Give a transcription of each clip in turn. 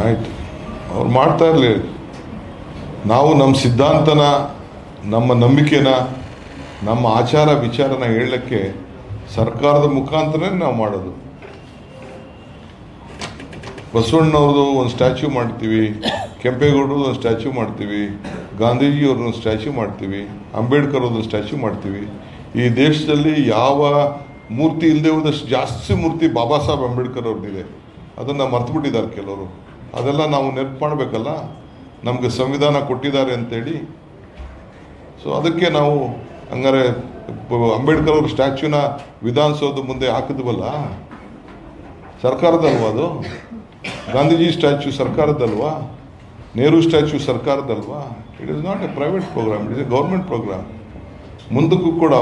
ಆಯ್ತು. ಅವ್ರು ಮಾಡ್ತಾ ಇರಲಿ. ನಾವು ನಮ್ಮ ಸಿದ್ಧಾಂತನ, ನಮ್ಮ ನಂಬಿಕೆನ, ನಮ್ಮ ಆಚಾರ ವಿಚಾರನ ಹೇಳಕ್ಕೆ ಸರ್ಕಾರದ ಮುಖಾಂತರನೇ ನಾವು ಮಾಡೋದು. ಬಸವಣ್ಣವ್ರದ್ದು ಒಂದು ಸ್ಟ್ಯಾಚ್ಯೂ ಮಾಡ್ತೀವಿ, ಕೆಂಪೇಗೌಡರದ್ದು ಒಂದು ಸ್ಟ್ಯಾಚ್ಯೂ ಮಾಡ್ತೀವಿ, ಗಾಂಧೀಜಿಯವ್ರದ್ದು ಸ್ಟ್ಯಾಚ್ಯೂ ಮಾಡ್ತೀವಿ ಅಂಬೇಡ್ಕರ್ ಅವ್ರದ್ದು ಸ್ಟ್ಯಾಚ್ಯೂ ಮಾಡ್ತೀವಿ. ಈ ದೇಶದಲ್ಲಿ ಯಾವ ಮೂರ್ತಿ ಇಲ್ಲದೆ ಹೋದಷ್ಟು ಜಾಸ್ತಿ ಮೂರ್ತಿ ಬಾಬಾ ಸಾಹೇಬ್ ಅಂಬೇಡ್ಕರ್ ಅವ್ರದ್ದಿದೆ ಅದನ್ನು ಮರ್ತುಬಿಟ್ಟಿದ್ದಾರೆ ಕೆಲವರು. ಅದೆಲ್ಲ ನಾವು ನೆನಪು ಮಾಡಬೇಕಲ್ಲ? ನಮಗೆ ಸಂವಿಧಾನ ಕೊಟ್ಟಿದ್ದಾರೆ ಅಂತೇಳಿ. ಸೊ ಅದಕ್ಕೆ ನಾವು ಹಂಗಾರೆ ಅಂಬೇಡ್ಕರ್ ಅವ್ರ ಸ್ಟ್ಯಾಚ್ಯೂನ ವಿಧಾನಸೌಧ ಮುಂದೆ ಹಾಕಿದ್ವಲ್ಲ? ಸರ್ಕಾರದಲ್ವಾ ಅದು? ಗಾಂಧೀಜಿ ಸ್ಟ್ಯಾಚ್ಯೂ ಸರ್ಕಾರದಲ್ವಾ? Nehru statue ಸರ್ಕಾರದಲ್ವಾ? It is not a private programme it is a government programme ಮುಂದಕ್ಕೂ ಕೂಡ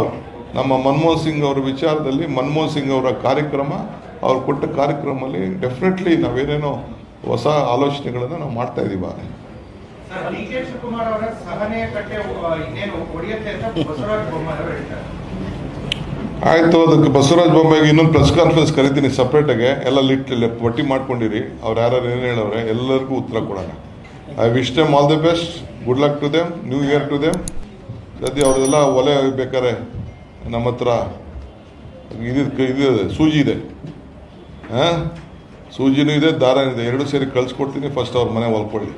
ನಮ್ಮ ಮನಮೋಹನ್ ಸಿಂಗ್ ಅವರ ವಿಚಾರದಲ್ಲಿ ಮನಮೋಹನ್ ಸಿಂಗ್ ಅವರ ಕಾರ್ಯಕ್ರಮ ಅವ್ರು ಕೊಟ್ಟ ಕಾರ್ಯಕ್ರಮದಲ್ಲಿ ಡೆಫಿನೆಟ್ಲಿ ನಾವೇನೇನೋ ಹೊಸ ಆಲೋಚನೆಗಳನ್ನು ನಾವು ಮಾಡ್ತಾ ಇದ್ದೀವಿ ಆಯಿತು ಅದಕ್ಕೆ ಬಸವರಾಜ ಬೊಮ್ಮೆಗೆ ಇನ್ನೊಂದು ಪ್ರೆಸ್ ಕಾನ್ಫರೆನ್ಸ್ ಕರಿತೀನಿ ಸಪ್ರೇಟಾಗೆ ಎಲ್ಲ ಲಿಟ್ ಪಟ್ಟಿ ಮಾಡ್ಕೊಂಡಿರಿ. ಅವ್ರು ಯಾರು ಏನು ಹೇಳೋರೆ ಎಲ್ಲರಿಗೂ ಉತ್ತರ ಕೊಡೋಣ. I wish them all the best good luck to them new year to them ಸದ್ಯ ಅವ್ರದೆಲ್ಲ ಒಲೆ ಬೇಕಾದ್ರೆ ನಮ್ಮ ಹತ್ರ ಇದು ಇದೆ, ಸೂಜಿ ಇದೆ. ಹಾಂ? ಸೂಜಿನೂ ಇದೆ ದಾರ ಇದೆ. ಎರಡು ಸೇರಿ ಕಳ್ಸ್ಕೊಡ್ತೀನಿ ಫಸ್ಟ್ ಅವ್ರ ಮನೆ ಹೊಲ್ಕೊಳ್ಳಿ